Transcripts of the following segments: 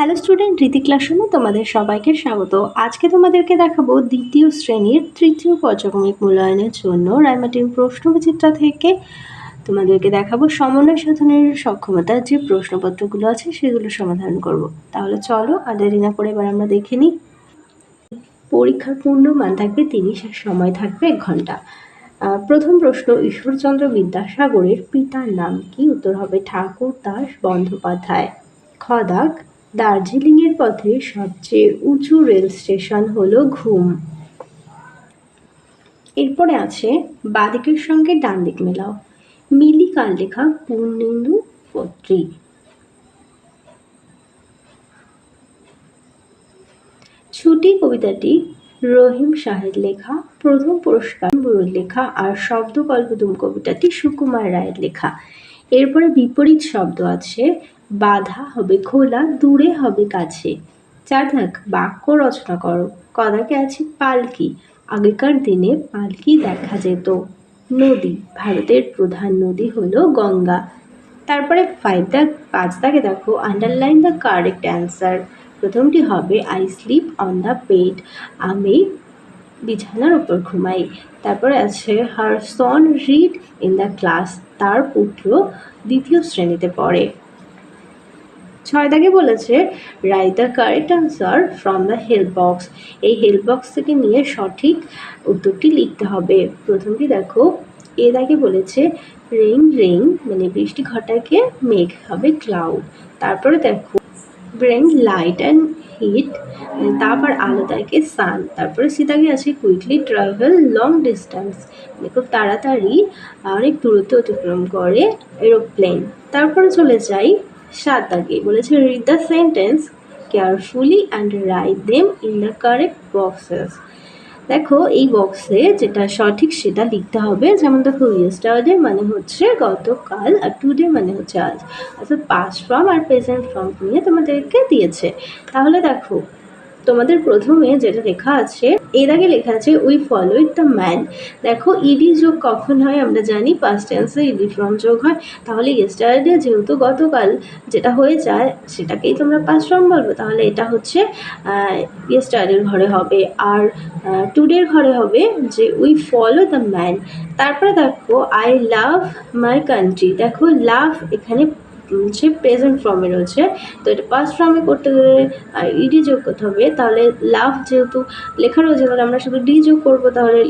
Hello student রীতি ক্লাসরুমে তোমাদের সবাইকে স্বাগত। আজকে তোমাদেরকে দেখাবো দ্বিতীয় শ্রেণির তৃতীয় পর্যায়ক্রমিক মূল্যায়নের জন্য রায়মাটির প্রশ্নবিচিত্রা থেকে। তোমাদেরকে দেখাবো সমন্বয় সাধনের সক্ষমতার যে প্রশ্নপত্রগুলো আছে সেগুলো সমাধান করব। তাহলে চলো আর দেরি না করে এবার আমরা দেখে নিই। পরীক্ষার পূর্ণ মান থাকবে তিরিশ, আর সময় থাকবে এক ঘণ্টা। প্রথম প্রশ্ন, ঈশ্বরচন্দ্র বিদ্যাসাগরের পিতার নাম কি? উত্তর হবে ঠাকুর দাস বন্দ্যোপাধ্যায় খদাক দার্জিলিংয়ের পথে সবচেয়ে উঁচু রেল স্টেশন হলো ঘুম। এরপরে আছে বাদিকের সঙ্গে ডান দিক মেলাও। মিলি কার লেখা পূর্ণেন্দু, পত্রী। ছুটি কবিতাটি রহিম শাহের লেখা, প্রথম পুরস্কার লেখা আর শব্দকল্পতুম কবিতাটি সুকুমার রায়ের লেখা। এরপরে বিপরীত শব্দ আছে বাধা হবে, খোলা দূরে হবে কাছে। চার থাক বাক্য রচনা করো। কদাকে আছে পালকি। আগেকার দিনে পালকি দেখা যেত। নদী, ভারতের প্রধান নদী হলো গঙ্গা। তারপরে ফাইভ দাগ, পাঁচ দাগে দেখো আন্ডারলাইন দ্য কারেক্ট অ্যান্সার প্রথমটি হবে I sleep on the bed আমি বিছানার উপর ঘুমাই। তারপরে আছে her son read in the class তার পুত্র দ্বিতীয় শ্রেণীতে পড়ে। ছয় দাগে বলেছে right the correct answer from the help box এই হেল্প বক্স থেকে নিয়ে সঠিক উত্তরটি লিখতে হবে। প্রথমটি দেখো এ দাগে বলেছে, রেইন রেইন মানে বৃষ্টি ঘটাকে মেঘ হবে ক্লাউড তারপরে দেখো, ব্রেন, লাইট অ্যান্ড হিট তারপর আলো থাকে সান তারপরে সীতাকে আছে, কুইকলি ট্রাভেল লং ডিস্টেন্স মানে খুব তাড়াতাড়ি অনেক দূরত্ব অতিক্রম করে এরোপ্লেন। তারপরে চলে যাই সাত দাগে বলেছে read the sentence carefully and write them in the correct boxes দেখো, এই বক্সে যেটা সঠিক সেটা লিখতে হবে। যেমন দেখো ইয়েস্টারডে মানে হচ্ছে গতকাল আর টুডে মানে হচ্ছে আজ। অর্থাৎ পাস্ট ফর্ম আর প্রেজেন্ট ফর্ম নিয়ে তোমাদেরকে দিয়েছে। তাহলে দেখো, তোমাদের প্রথমে যেটা লেখা আছে এর আগে লেখা আছে we follow it the man দেখো ইডি যোগ কখন হয় আমরা জানি পাস্ট টেন্সে ইডি ফর্ম যোগ হয়। তাহলে ইয়েস্টারডে যেহেতু গতকাল যেটা হয়ে যায়, সেটাকেই তোমরা পাস্ট ফর্ম বলব। তাহলে এটা হচ্ছে ইয়েস্টারডের ঘরে হবে। আর টুডের ঘরে হবে যে উই ফলো দ্য ম্যান তারপরে দেখো আই লাভ মাই কান্ট্রি দেখো লাভ এখানে হচ্ছে প্রেজেন্ট ফর্মে রয়েছে। তো এটা পাস্ট ফর্মে করতে গেলে ইডি যোগ করতে হবে। তাহলে লাভ যেহেতু লেখা রয়েছে, তাহলে আমরা শুধু ডি যোগ করব। তাহলে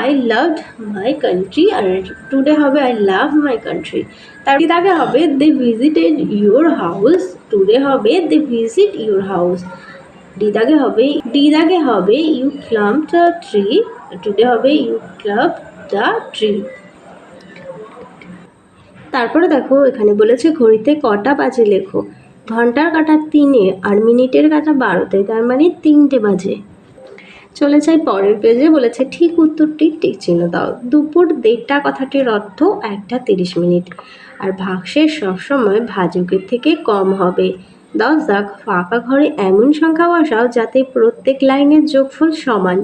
আই লাভড মাই কান্ট্রি আর টুডে হবে আই লাভ মাই কান্ট্রি তার আগে হবে? They visited your house today হবে they visit your house D দাগে হবে ডি দাগে হবে you climbed the tree today হবে ইউ ক্লাব দ্য ট্রি তারপরে দেখো, এখানে বলেছে ঘড়িতে কটা বাজে লেখো। ঘণ্টার কাটা তিনে আর মিনিটের কাটা বারোতে, তার মানে তিনটে বাজে। চলে যাই পরের পেজে বলেছে ঠিক উত্তরটি, ঠিক চিহ্ন দাও। দুপুর দেড়টা কথাটির অর্থ একটা তিরিশ মিনিট। আর ভাগশেষ সবসময় ভাজকের থেকে কম হবে। দশ দাগ ফাঁকা ঘরে এমন সংখ্যা বসাও যাতে প্রত্যেক লাইনের যোগফল সমান।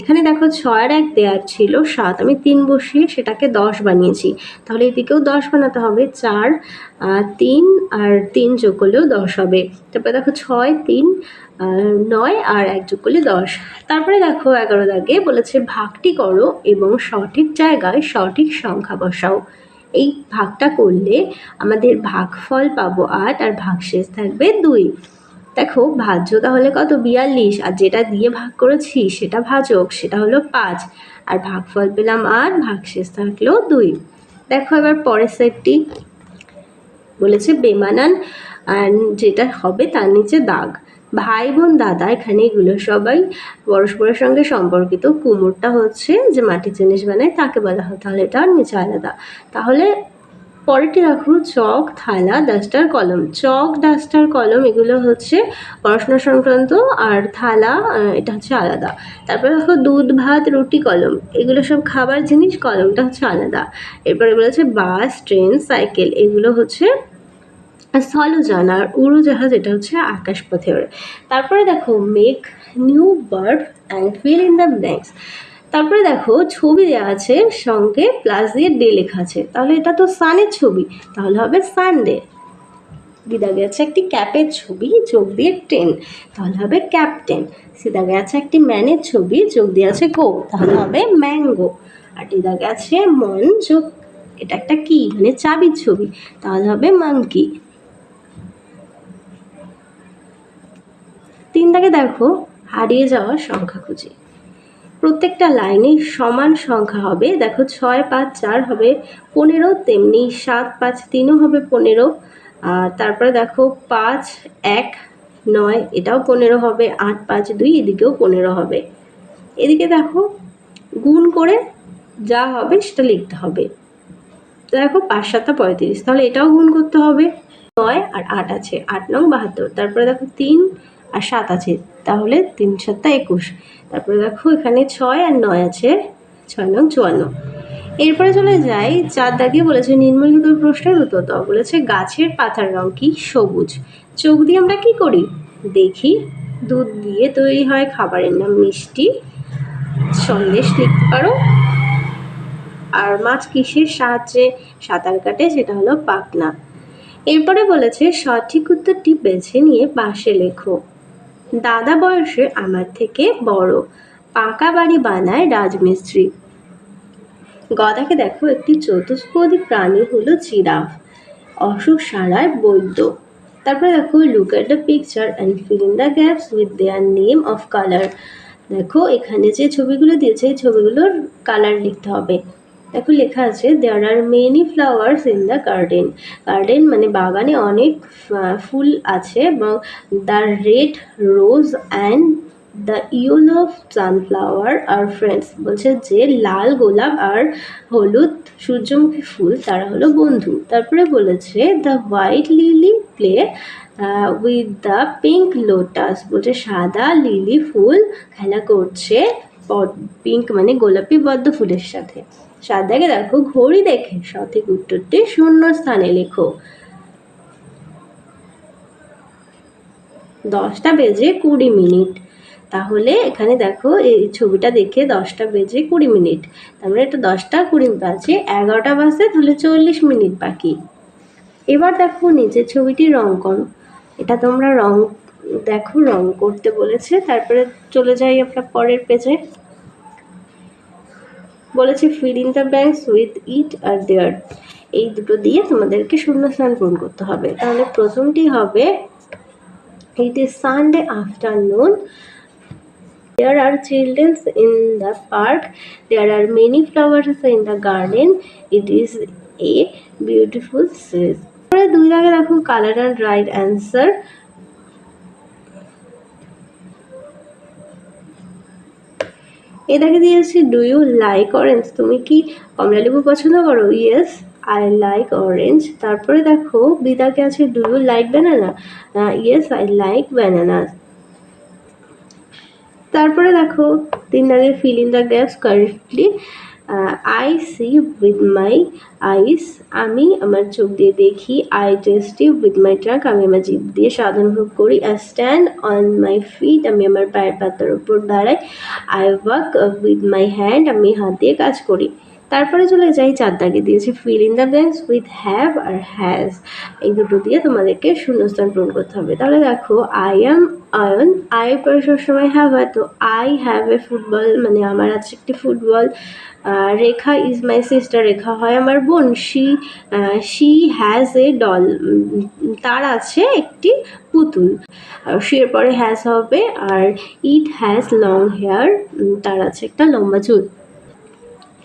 এখানে দেখো ছয় আর এক দেওয়ার ছিল সাত, আমি তিন বসিয়ে সেটাকে দশ বানিয়েছি। তাহলে এদিকেও দশ বানাতে হবে, চার তিন আর তিন যোগ করলেও দশ হবে। তারপরে দেখো ছয়, তিন নয় আর এক যোগ করলে দশ। তারপরে দেখো এগারো দাগে বলেছে ভাগটি করো এবং সঠিক জায়গায় সঠিক সংখ্যা বসাও। এই ভাগটা করলে আমাদের ভাগফল পাবো আট আর ভাগশেষ থাকবে দুই। দেখো, ভাজ্য তাহলে কত? বিয়াল্লিশ। আর যেটা দিয়ে ভাগ করেছি, সেটা ভাজক, সেটা হলো পাঁচ। আর ভাগফল পেলাম আট, ভাগশেষ থাকল দুই। দেখো এবার পরের সেটটি। বলেছে বেমানান, আর যেটা হবে তার নিচে দাগ। ভাই বোন, দাদা এখানে, এগুলো সবাই পরস্পরের সঙ্গে সম্পর্কিত। কুমোরটা হচ্ছে যে মাটির জিনিস বানায়, তাকে বলা হয়। তাহলে এটা নিচে আলাদা। তাহলে পরেরটি রাখো চক, থালা, ডাস্টার, কলম। চক, ডাস্টার, কলম, এগুলো হচ্ছে পড়াশোনা সংক্রান্ত আর থালা এটা হচ্ছে আলাদা। তারপরে দেখো দুধ, ভাত, রুটি, কলম। এগুলো সব খাবার জিনিস, কলমটা হচ্ছে আলাদা। এরপরে বলেছে বাস, ট্রেন, সাইকেল, এগুলো হচ্ছে স্থলযান আর উড়োজাহাজ, এটা হচ্ছে আকাশপথে ওড়ে তারপরে দেখো make new bird and fill in the blanks তারপরে দেখো, ছবি দেওয়া আছে, সঙ্গে প্লাস দিয়ে ডে লেখা আছে। তাহলে এটা তো সানের ছবি, তাহলে হবে সানডে দিদা গেছে একটি ক্যাপের ছবি চোখ দিয়ে ট্রেন তাহলে হবে ক্যাপ্টেন সিদা গেছে একটি ম্যানের ছবি চোখ দিয়ে আছে গো তাহলে হবে ম্যাঙ্গো আর দিদা গেছে মন চোখ এটা একটা কি? মানে চাবির ছবি, তাহলে হবে মাঙ্কি তিন দাগে দেখো, হারিয়ে যাওয়ার সংখ্যা খুঁজি। প্রত্যেকটা লাইনে সমান সংখ্যা হবে, দেখো ছয়, পাঁচ, চার হবে পনেরো, তেমনি সাত, পাঁচ, তিনও হবে পনেরো। আর তারপরে দেখো পাঁচ, এক, নয়, এটাও পনেরো হবে, আট, পাঁচ, দুই, এদিকেও পনেরো হবে। এদিকে দেখো গুণ করে যা হবে সেটা লিখতে হবে। দেখো পাঁচ, সাতটা পঁয়ত্রিশ, তাহলে এটাও গুণ করতে হবে। নয় আর আট আছে, আট নং বাহাত্তর। তারপরে দেখো তিন আর সাত আছে, তাহলে তিন সাতটা একুশ। তারপরে দেখো এখানে ছয় আর নয় আছে, ছয় নং চুয়ান্ন। এরপরে চলে যাই চার দাগে বলেছে নিম্নলিখিত প্রশ্নের উত্তর দাও। বলেছে, গাছের পাতার রং কি সবুজ? চোখ দিয়ে আমরা কি করি? দেখি। দুধ দিয়ে তৈরি হয় খাবারের নাম মিষ্টি। সন্দেশ লিখতে পারো। আর মাছ কিসের সাহায্যে? সাঁতার কাটে, সেটা হলো পাকনা এরপরে বলেছে, সঠিক উত্তরটি বেছে নিয়ে পাশে লেখো। দাদা বয়সে আমার থেকে বড়। পাকা বাড়ি বানায় রাজমিস্ত্রি। গদাকে দেখো একটি চতুষ্পদী প্রাণী হলো জিরাফ। অসুখ সারায় বৈদ্য। তারপরে দেখো look at the picture and fill in the gaps with their name of colour দেখো, এখানে যে ছবিগুলো দিয়েছে, এই ছবিগুলোর কালার লিখতে হবে। দেখো লেখা আছে there are many flowers in the garden garden মানে বাগানে অনেক ফুল আছে এবং the red rose and the yellow sunflower are friends বলছে যে, লাল, গোলাপ আর হলুদ সূর্যমুখী ফুল, তারা হলো বন্ধু। তারপরে বলেছে the white lily play with the pink lotus বলছে, সাদা লিলি ফুল খেলা করছে পিঙ্ক মানে গোলাপি পদ্ম ফুলের সাথে। সাদাকে দেখো, ঘড়ি দেখে। সঠিক উত্তরটি শূন্য স্থানে লেখো। দশটা বেজে কুড়ি মিনিট। তাহলে এখানে দেখো, এই ছবিটা দেখে দশটা বেজে কুড়ি মিনিট। তারপরে এটা দশটা কুড়ি বাজে, এগারোটা বাজে, তাহলে চল্লিশ মিনিট বাকি। এবার দেখো নিচের ছবিটি রং করো এটা তোমরা রং, দেখো রং করতে বলেছে, তারপরে চলে যাই আমরা পরের পেজে বলেছে fill in the blanks with it R there এই দুটো দিয়ে তোমাদেরকে শূন্যস্থান পূরণ করতে হবে তাহলে প্রথমটি হবে it is Sunday afternoon There are children in the park. There are many flowers in the garden. It is a beautiful. পরে দুই দাগে দেখো কালার অ্যান্ড রাইট অ্যান্সার এ দেখে দিয়েছি ডু ইউ লাইক অরেঞ্জ তুমি কি কমলা লেবু পছন্দ করো? ইয়েস আই লাইক অরেঞ্জ তারপরে দেখো, বিদাকে আছে do you like banana yes I like banana তারপরে দেখো, তিন দাগে fill in the gaps correctly I see with my eyes আমি আমার চোখ দিয়ে দেখি I taste with my truck আমি আমার জিভ দিয়ে সাধন ভোগ করি I stand on my feet আমি আমার পায়ের পাতার উপর দাঁড়াই I work with my hand আমি হাত দিয়ে কাজ করি। তারপরে চলে যাই চার দাগে দিয়েছে fill in the blanks with have R has এই দুটো দিয়ে তোমাদেরকে শূন্যস্থান পূরণ করতে হবে। তাহলে দেখো আই অ্যাম আয়ন আই পরে সবসময় হ্যাভ হয়। তো আই হ্যাভ এ ফুটবল মানে আমার আছে একটি football Rekha is my sister Rekha হয় আমার বোন। She she has a doll তার আছে একটি পুতুল। আর শির পরে হ্যাজ হবে, আর ইট হ্যাজ লং হেয়ার তার আছে একটা লম্বা চুল।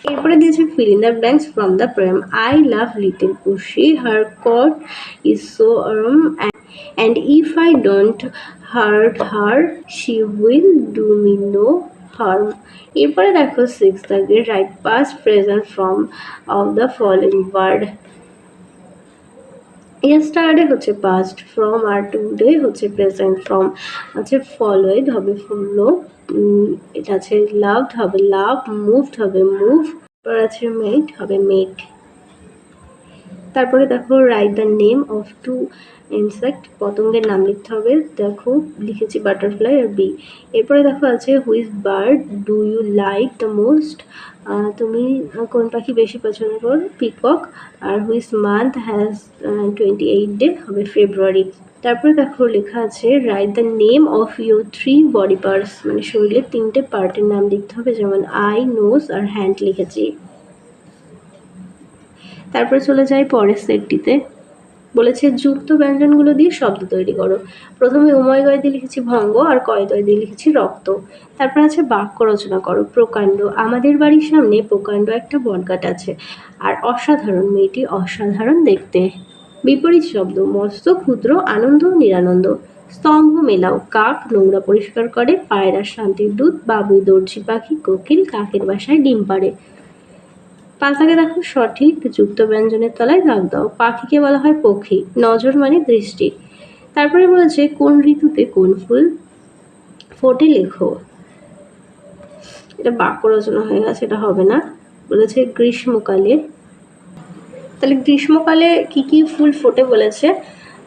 এরপরে দিয়েছে fill in the blanks from the poem I love little pussy her coat is so and if I don't hurt her she will do me no harm এরপরে দেখো six দাগে write past present form of the following word yesterday হচ্ছে past form আর today হচ্ছে present form আছে followed হবে follow এটা আছে লাভড হবে লাভ মুভড হবে মুভ আছে মেড হবে মেড তারপরে দেখো write the name of two insect পতঙ্গের নাম লিখতে হবে। দেখো, লিখেছি বাটারফ্লাই আর বি এরপরে দেখো আছে which bird do you like the most তুমি কোন পাখি বেশি পছন্দ করো? Peacock R which month has twenty eight day হবে ফেব্রুয়ারি তারপরে দেখো, লেখা আছে write the name of your three body parts মানে শরীরের তিনটে পার্টের নাম লিখতে হবে, যেমন আই নোজ আর হ্যান্ড লিখেছি। তারপরে চলে যাই পরের সেটটিতে বলেছে, যুক্ত ব্যঞ্জনগুলো দিয়ে শব্দ তৈরি করো। প্রথমে উময় গয় দিয়ে লিখেছি ভঙ্গ আর কয়দয় দিয়ে লিখেছি রক্ত। তারপর আছে বাক্য রচনা করো, প্রকাণ্ড। আমাদের বাড়ির সামনে প্রকাণ্ড একটা বটগাছ আছে আর অসাধারণ মেয়েটি অসাধারণ দেখতে। বিপরীত শব্দ, মস্ত, ক্ষুদ্র, আনন্দ, নিরানন্দ। স্তম্ভ মেলাও, কাক নোংরা পরিষ্কার করে, পায়রা শান্তির দুধ বাবুই দর্জি পাখি, কোকিল কাকের বাসায় ডিম পাড়ে। পাতাকে দেখো সঠিক যুক্ত ব্যঞ্জনের তলায় দাগ দাও। পাখিকে বলা হয় পক্ষী। নজর মানে দৃষ্টি। তারপরে বলেছে, কোন ঋতুতে কোন ফুল ফোটে লেখো। এটা বাক্য রচনা হয়ে গেছে, এটা হবে না। বলেছে গ্রীষ্মকালে। তাহলে গ্রীষ্মকালে কি কি ফুল ফোটে বলেছে?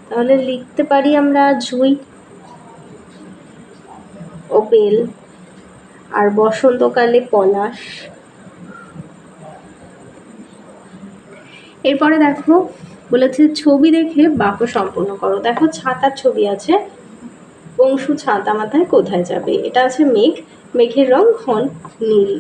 তাহলে লিখতে পারি আমরা জুই ও বেল আর বসন্তকালে পলাশ। এরপরে দেখো, বলেছে ছবি দেখে বাক্য সম্পূর্ণ করো। দেখো, ছাতার ছবি আছে অংশু ছাতা মাথায় কোথায় যাবে? এটা আছে মেঘ, মেঘের রং ঘন নীল।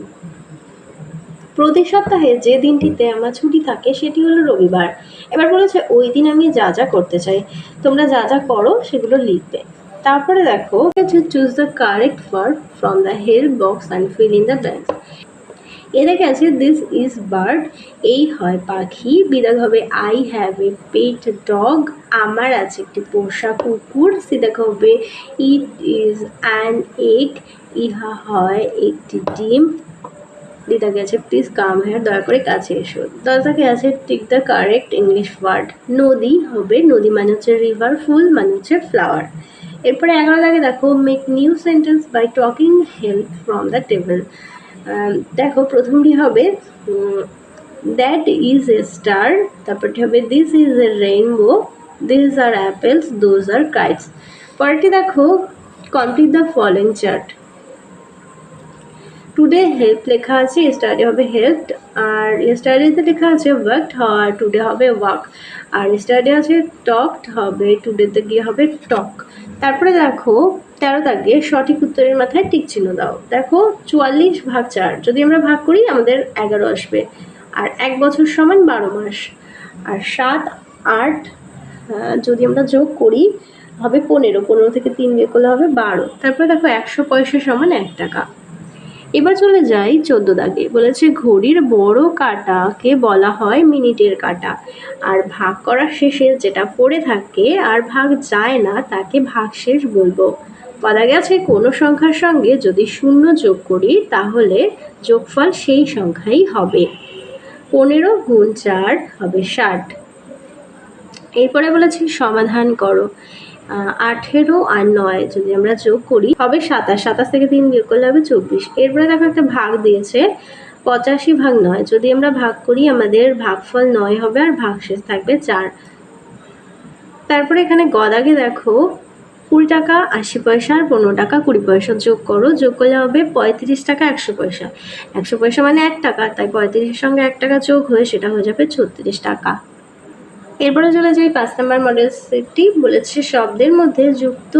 প্রতি সপ্তাহে যে দিনটিতে আমার ছুটি থাকে, সেটি হলো রবিবার। এবার বলেছে, ওই দিন আমি যা যা করতে চাই, তোমরা যা যা করো, সেগুলো লিখবে। তারপরে দেখো choose the correct word from the help box and fill in the blanks এ দেখে আছে দিস ইজ বার্ড এই হয় পাখি। বিদাগ হবে I have a pet dog আমার আছে একটি পোষা কুকুর। সি দেখা হবে ইট ইজ অ্যান এগ ইহা হয় একটি ডিম। দিদাকে আছে প্লিজ কাম হেয়ার দয়া করে কাছে এসো। দাদাকে আছে tick the correct English word নদী হবে। নদী মানে হচ্ছে রিভার ফুল মানে হচ্ছে ফ্লাওয়ার এরপরে এগারো দাগে দেখো make new sentence by taking help from the table দেখো প্রথমটি হবে দ্যাট ইজ এ স্টার তারপরটি হবে this is a rainbow this are apples those are kites পরেরটি দেখো complete the following chart today help লেখা আছে স্টাডি হবে হেল্প আর স্টাডিতে লেখা আছে ওয়ার্কড আর টুডে হবে ওয়াক আর স্টাডি আছে টকড হবে টুডেতে গিয়ে হবে টক তারপরে দেখো তেরো দাগে সঠিক উত্তরের মাথায় টিক চিহ্ন দাও। দেখো, চুয়াল্লিশ ভাগ চার। যদি আমরা ভাগ করি, আমাদের এগারো আসবে। আর এক বছর সমান বারো মাস। আর সাত, আট যদি আমরা যোগ করি, হবে পনেরো। পনেরো থেকে তিন বিয়ে করলে হবে বারো। তারপরে দেখো, একশো পয়সা সমান এক টাকা। এবার চলে যাই চোদ্দ দাগে। বলেছে, ঘড়ির বড় কাটাকে বলা হয় মিনিটের কাটা। আর ভাগ করার শেষে যেটা পড়ে থাকে আর ভাগ যায় না, তাকে ভাগশেষ বলব। বলা গেছে কোনো সংখ্যার সঙ্গে যদি শূন্য যোগ করি, তাহলে যোগফল সেই সংখ্যাই হবে। পনেরো গুণ চার হবে ষাট। এরপরে বলেছি, সমাধান করো। আঠেরো আর নয় যদি আমরা যোগ করি, হবে সাতাশ। সাতাশ থেকে তিন বিয়োগ করলে হবে চব্বিশ। এরপরে দেখো একটা ভাগ দিয়েছে, পঁচাশি ভাগ নয়। যদি আমরা ভাগ করি, আমাদের ভাগফল নয় হবে আর ভাগশেষ থাকবে চার। তারপরে এখানে গদাগে দেখো কুড়ি টাকা, আশি পয়সা আর পনেরো টাকা, কুড়ি পয়সা যোগ করো, যোগ করলে হবে পঁয়ত্রিশ টাকা, একশো পয়সা। একশো পয়সা মানে এক টাকা, তাই পঁয়ত্রিশের সঙ্গে এক টাকা যোগ হয়ে সেটা হয়ে যাবে ছত্রিশ টাকা। এরপরে চলে যাই পাঁচ নাম্বার মডেল সেটটি। বলেছে শব্দের মধ্যে যুক্ত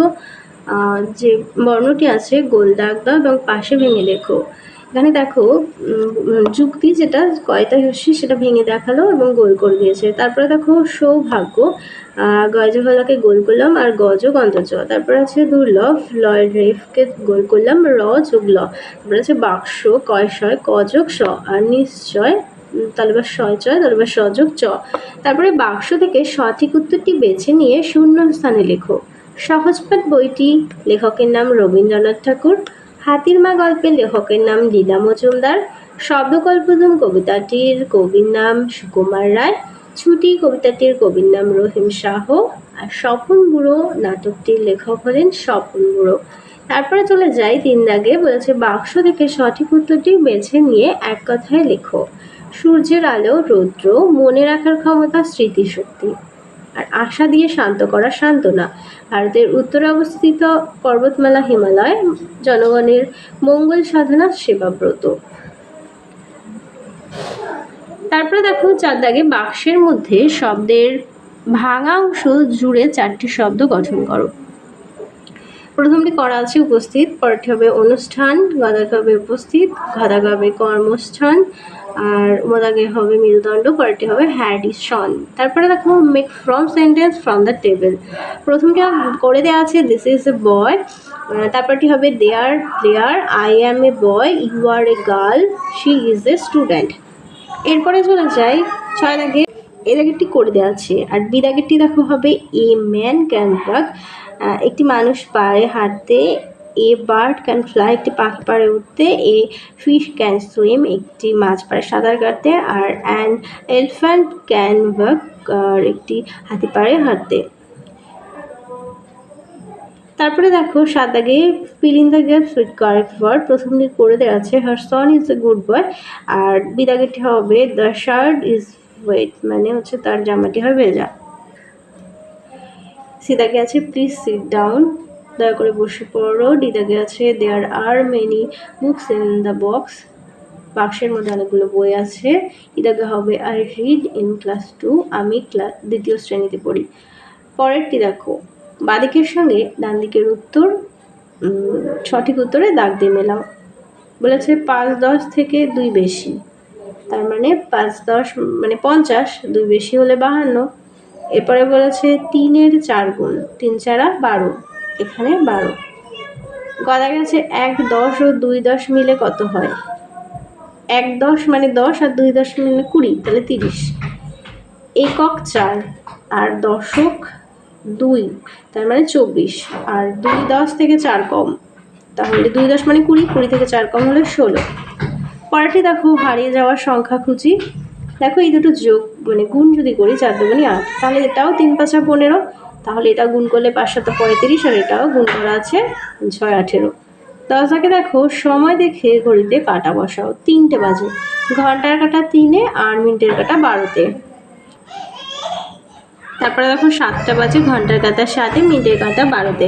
যে বর্ণটি আছে গোল দাগ দাও এবং পাশে ভেঙে লেখো এখানে দেখো যুক্তি যেটা কয়তা হস্যি সেটা ভেঙে দেখাল এবং গোল করে দিয়েছে। তারপরে দেখো সৌভাগ্য গজফলাকে গোল করলাম আর গজ গন্তজ তারপরে আছে দুর্লভ লয় রেফকে গোল করলাম, র যোগ ল। তারপরে আছে বাক্স কয়শয় কযোগ স। আর নিশ্চয় তাহলে বা শয় চয়, তাহলে বা সযোগ চ। তারপরে বাক্স থেকে সঠিক উত্তরটি বেছে নিয়ে শূন্য স্থানে লেখো। সহজপাঠ বইটি, লেখকের নাম রবীন্দ্রনাথ ঠাকুর। হাতির মা গল্পের লেখকের নাম লীলা মজুমদার শব্দকল্পদম কবিতাটির কবির নাম সুকুমার রায়, ছুটি কবিতাটির কবির নাম রহিম শাহ, আর স্বপন বুড়ো নাটকটির লেখক হলেন স্বপন বুড়ো। তারপরে চলে যাই তিন দাগে, বলেছে বাক্স থেকে সঠিক উত্তরটি বেছে নিয়ে এক কথায় লেখো। সূর্যের আলো রৌদ্র, মনে রাখার ক্ষমতা স্মৃতিশক্তি। আর আশা দিয়ে শান্ত করা সান্ত্বনা। ভারতের উত্তরে অবস্থিত পর্বতমালা হিমালয় জনগণের মঙ্গল সাধনা সেবাব্রত। তারপরে দেখো চার দাগে বাক্সের মধ্যে শব্দের ভাঙা অংশ জুড়ে চারটি শব্দ গঠন করো। প্রথমটি করা আছে উপস্থিত, পরেরটি হবে অনুষ্ঠান গদাকে হবে উপস্থিত হবে কর্মস্থান আর মোদাগে হবে মেরুদণ্ড, পরেরটি হবে হ্যাডিসন তারপরে দেখো make from sentence from the table প্রথমটি করে দেওয়া আছে দিস ইজ এ বয় তারপরটি হবে they they're player I am a boy you are a girl she is a student এরপরে চলে যাই, ছয় দাগে, এ দাগেরটি করে দেওয়া আছে। আর বি দাগেরটি দেখো, হবে এ ম্যান ক্যান একটি মানুষ পারে হাঁটতে এ বার্ড ক্যান ফ্লাই একটি পাখি পারে উঠতে এ ফিশ ক্যান সুইম একটি মাছ পারে সাঁতার কাটতে, আর অ্যান এলিফ্যান্ট ক্যান ওয়াক আর একটি হাতি পারে হাঁটতে। তারপরে দেখো, সাত দাগে fill in the gaps with correct word প্রথমটি করে দেওয়া আছে her Son is a good boy আর বিদাগেটি হবে দ্য শার্ট ইজ ওয়েট মানে হচ্ছে তার জামাটি হবে ভেজা। সিদাকে আছে প্লিজ সিট ডাউন দয়া করে বসে পড়ো। ডিদাকে আছে there are many books in the box বাক্সের মধ্যে অনেকগুলো বই আছে। ইদাকে হবে I read in class two আমি ক্লাস দ্বিতীয় শ্রেণীতে পড়ি। পরেরটি দেখো। বাদিকের সঙ্গে ডান দিকের উত্তর সঠিক উত্তরে দাগ দিয়ে মেলাও। বলেছে পাঁচ দশ থেকে দুই বেশি। তার মানে পাঁচ দশ মানে পঞ্চাশ, দুই বেশি হলে বাহান্ন। এরপরে বলেছে তিনের চার গুণ। তিন চারা বারো। এখানে বারো। গদা গেছে এক দশ ও দুই দশ মিলে কত হয়? এক দশ মানে দশ আর দুই দশ মানে কুড়ি, তাহলে তিরিশ। একক চার আর দশক দুই, তার মানে চব্বিশ। আর দুই দশ থেকে চার কম, তাহলে দুই দশ মানে কুড়ি কুড়ি থেকে চার কম হলে ষোলো। পরেরটি দেখো, হারিয়ে যাওয়ার সংখ্যা খুঁজি। দেখো এই দুটো যোগ মানে গুণ যদি করি, চার দুগুণই আট, তাহলে এটাও তিন পাঁচা পনেরো তাহলে এটা গুণ করলে পাঁচশত পঁয়ত্রিশ আর এটাও গুণ করা আছে ছয় আঠেরো। দশটাকে দেখো, সময় দেখে ঘড়িতে কাটা বসাও, তিনটে বাজে। ঘণ্টার কাটা তিনে আর মিনিটের কাটা বারোতে। তারপরে দেখো, সাতটা বাজে, ঘণ্টার কাটা সাতে, মিনিটের কাটা বারোতে।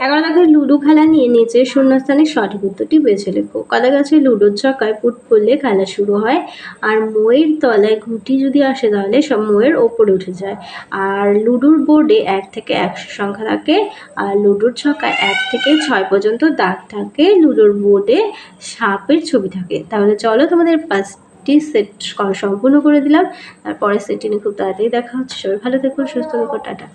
এগারো দেখো লুডো খেলা নিয়ে নিচে শূন্যস্থানে সঠিক উত্তরটি বেছে লেখো কাদা গাছে লুডোর ছক্কায় পুট পড়লে খেলা শুরু হয় আর ময়ের তলায় ঘুটি যদি আসে তাহলে সব ময়ের ওপরে উঠে যায়। আর লুডোর বোর্ডে এক থেকে একশো সংখ্যা থাকে আর লুডোর ছক্কায় এক থেকে ছয় পর্যন্ত দাগ থাকে। লুডোর বোর্ডে সাপের ছবি থাকে। তাহলে চলো তোমাদের পাঁচটি সেট সম্পূর্ণ করে দিলাম। তারপরে সেটটি নিয়ে খুব তাড়াতাড়ি দেখা হচ্ছে। সবাই ভালো থেকো, সুস্থ থেকো, টাটা।